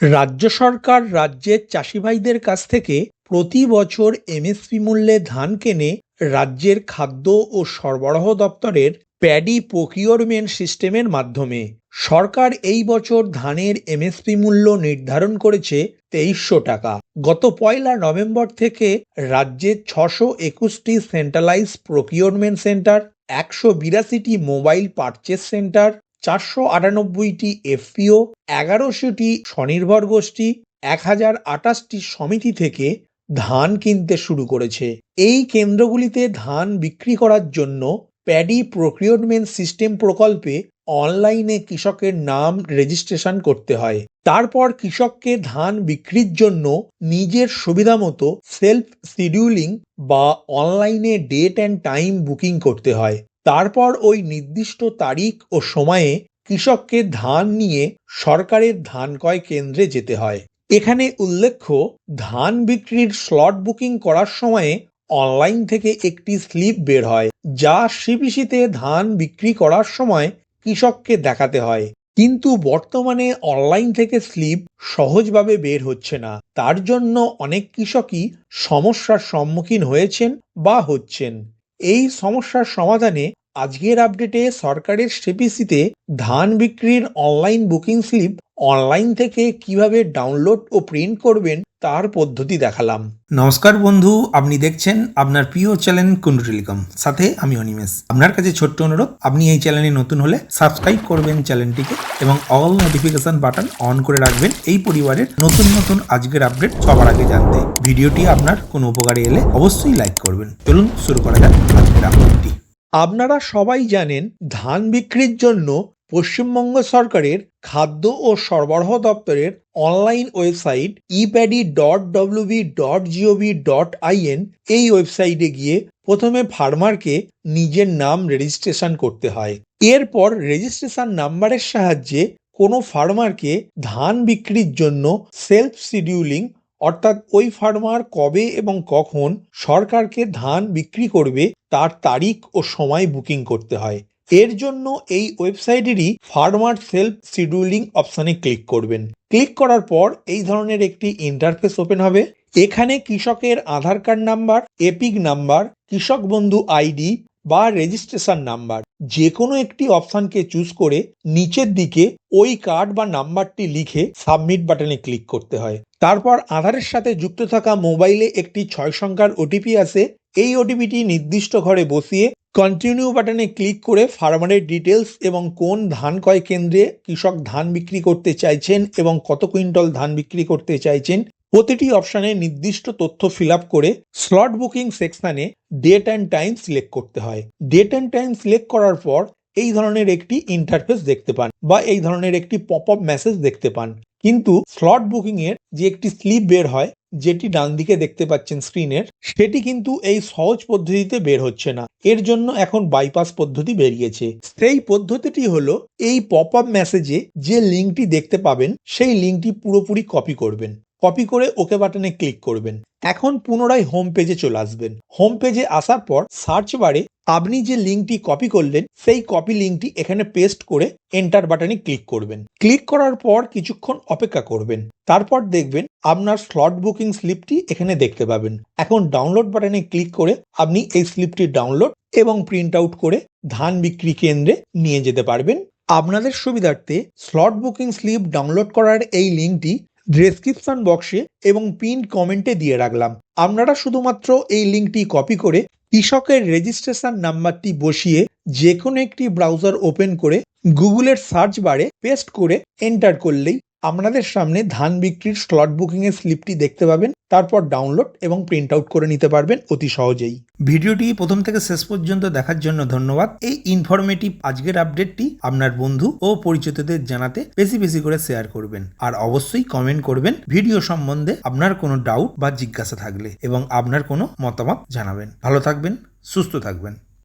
রাজ্য সরকার রাজ্যের চাষিভাইদের কাছ থেকে প্রতি বছর এমএসপি মূল্যে ধান কেনে রাজ্যের খাদ্য ও সরবরাহ দপ্তরের প্যাডি প্রকিউরমেন্ট সিস্টেমের মাধ্যমে। সরকার এই বছর ধানের এমএসপি মূল্য নির্ধারণ করেছে তেইশশো টাকা। গত পয়লা নভেম্বর থেকে রাজ্যের ছশো একুশটি সেন্ট্রালাইজ প্রকিউরমেন্ট সেন্টার একশো বিরাশিটি মোবাইল পারচেস সেন্টার চারশো আটানব্বইটি এফপিও, এগারোশোটি স্বনির্ভর গোষ্ঠী এক হাজার আটাশটি সমিতি থেকে ধান কিনতে শুরু করেছে। এই কেন্দ্রগুলিতে ধান বিক্রি করার জন্য প্যাডি প্রক্রিয়রমেন্ট সিস্টেম প্রকল্পে অনলাইনে কৃষকের নাম রেজিস্ট্রেশন করতে হয়। তারপর কৃষককে ধান বিক্রির জন্য নিজের সুবিধা মতো সেলফ শিডিউলিং বা অনলাইনে ডেট অ্যান্ড টাইম বুকিং করতে হয়। তারপর ওই নির্দিষ্ট তারিখ ও সময়ে কৃষককে ধান নিয়ে সরকারের ধান ক্রয় কেন্দ্রে যেতে হয়। এখানে উল্লেখ্য, ধান বিক্রির স্লট বুকিং করার সময়ে অনলাইন থেকে একটি স্লিপ বের হয়, যা সিপিসিতে ধান বিক্রি করার সময় কৃষককে দেখাতে হয়। কিন্তু বর্তমানে অনলাইন থেকে স্লিপ সহজভাবে বের হচ্ছে না। তার জন্য অনেক কৃষকই সমস্যার সম্মুখীন হয়েছেন বা হচ্ছেন। এই সমস্যার সমাধানে আজকের আপডেটে সরকারের সেপিসিতে ধান বিক্রির অনলাইন বুকিং স্লিপ অনলাইন থেকে কীভাবে ডাউনলোড ও প্রিন্ট করবেন তার পদ্ধতি দেখালাম। নমস্কার বন্ধু, আপনি দেখছেন আপনার প্রিয় চ্যানেল কুন্ডু টেলিকম সাথে আমি অনিমেষ। আপনার কাছে ছোট্ট অনুরোধ, আপনি এই চ্যানেলে নতুন হলে সাবস্ক্রাইব করবেন চ্যানেলটিকে এবং অল নোটিফিকেশন বাটন অন করে রাখবেন এই পরিবারের নতুন নতুন আজকের আপডেট সবার আগে জানতে। ভিডিওটি আপনার কোনো উপকারে এলে অবশ্যই লাইক করবেন। চলুন শুরু করা যাক আজকের আপডেটটি আপনারা সবাই জানেন ধান বিক্রির জন্য পশ্চিমবঙ্গ সরকারের খাদ্য ও সরবরাহ দপ্তরের online website epaddy dot WB dot GOV dot IN এই ওয়েবসাইটে গিয়ে প্রথমে ফার্মারকে নিজের নাম রেজিস্ট্রেশন করতে হয়। এরপর রেজিস্ট্রেশন নাম্বারের সাহায্যে কোনো ফার্মারকে ধান বিক্রির জন্য সেলফ শিডিউলিং অর্থাৎ ওই ফার্মার কবে এবং কখন সরকারকে ধান বিক্রি করবে তার তারিখ ও সময় বুকিং করতে হয়। এর জন্য এই ওয়েবসাইটেরই ফার্মার সেলফ শিডিউলিং অপশানে ক্লিক করবেন। ক্লিক করার পর এই ধরনের একটি ইন্টারফেস ওপেন হবে। এখানে কৃষকের Aadhaar card number, EPIC number, Krishak Bandhu ID বা রেজিস্ট্রেশন নাম্বার যে কোনো একটি অপশানকে চুজ করে নিচের দিকে ওই কার্ড বা নাম্বারটি লিখে সাবমিট বাটনে ক্লিক করতে হয়। তারপর আধারের সাথে যুক্ত থাকা মোবাইলে একটি ছয় সংখ্যার ওটিপি আসে এই ওটিপিটি নির্দিষ্ট ঘরে বসিয়ে কন্টিনিউ বাটনে ক্লিক করে ফার্মারের ডিটেলস এবং কোন ধান ক্রয় কেন্দ্রে কৃষক ধান বিক্রি করতে চাইছেন এবং কত কুইন্টল ধান বিক্রি করতে চাইছেন প্রতিটি অপশানে নির্দিষ্ট তথ্য ফিল করে স্লট বুকিং সেকশানে ডেট অ্যান্ড টাইম সিলেক্ট করতে হয়। ডেট অ্যান্ড টাইম সিলেক্ট করার পর এই ধরনের একটি ইন্টারফেস দেখতে পান বা এই ধরনের একটি পপ আপ মেসেজ দেখতে পান। কিন্তু স্লট বুকিং এর যে একটি স্লিপ বের হয়, যেটি ডান দিকে দেখতে পাচ্ছেন স্ক্রিনের সেটি কিন্তু এই সহজ পদ্ধতিতে বের হচ্ছে না। এর জন্য এখন বাইপাস পদ্ধতি বেরিয়েছে। সেই পদ্ধতিটি হলো এই পপ আপ মেসেজে যে লিঙ্কটি দেখতে পাবেন, সেই লিঙ্কটি পুরোপুরি কপি করবেন। কপি করে ওকে বাটনে ক্লিক করবেন। এখন পুনরায় হোম পেজে চলে আসবেন। হোম পেজে আসার পর সার্চ বারে আপনি যে লিঙ্কটি কপি করলেন, সেই কপি লিঙ্কটি এখানে পেস্ট করে এন্টার বাটনে ক্লিক করবেন। ক্লিক করার পর কিছুক্ষণ অপেক্ষা করবেন। তারপর দেখবেন আপনার স্লট বুকিং স্লিপটি এখানে দেখতে পাবেন। এখন ডাউনলোড বাটনে ক্লিক করে আপনি এই স্লিপটি ডাউনলোড এবং প্রিন্ট আউট করে ধান বিক্রি কেন্দ্রে নিয়ে যেতে পারবেন। আপনাদের সুবিধার্থে স্লট বুকিং স্লিপ ডাউনলোড করার এই লিঙ্কটি ডেসক্রিপশন বক্সে এবং পিন কমেন্টে দিয়ে রাখলাম। আপনারা শুধুমাত্র এই লিঙ্কটি কপি করে কৃষকের রেজিস্ট্রেশন নাম্বারটি বসিয়ে যে কোনো একটি ব্রাউজার ওপেন করে গুগলের সার্চ বারে পেস্ট করে এন্টার করলেই আপনাদের সামনে ধান বিক্রির স্লট বুকিং এর স্লিপটি দেখতে পাবেন, তারপর ডাউনলোড এবং প্রিন্ট আউট করে নিতে পারবেন অতি সহজেই। ভিডিওটি প্রথম থেকে শেষ পর্যন্ত দেখার জন্য ধন্যবাদ। এই ইনফরমেটিভ আজকের আপডেটটি আপনার বন্ধু ও পরিচিতদের জানাতে বেশি বেশি করে শেয়ার করবেন। আর অবশ্যই কমেন্ট করবেন ভিডিও সম্বন্ধে আপনার কোনো ডাউট বা জিজ্ঞাসা থাকলে এবং আপনার কোনো মতামত জানাবেন। ভালো থাকবেন, সুস্থ থাকবেন।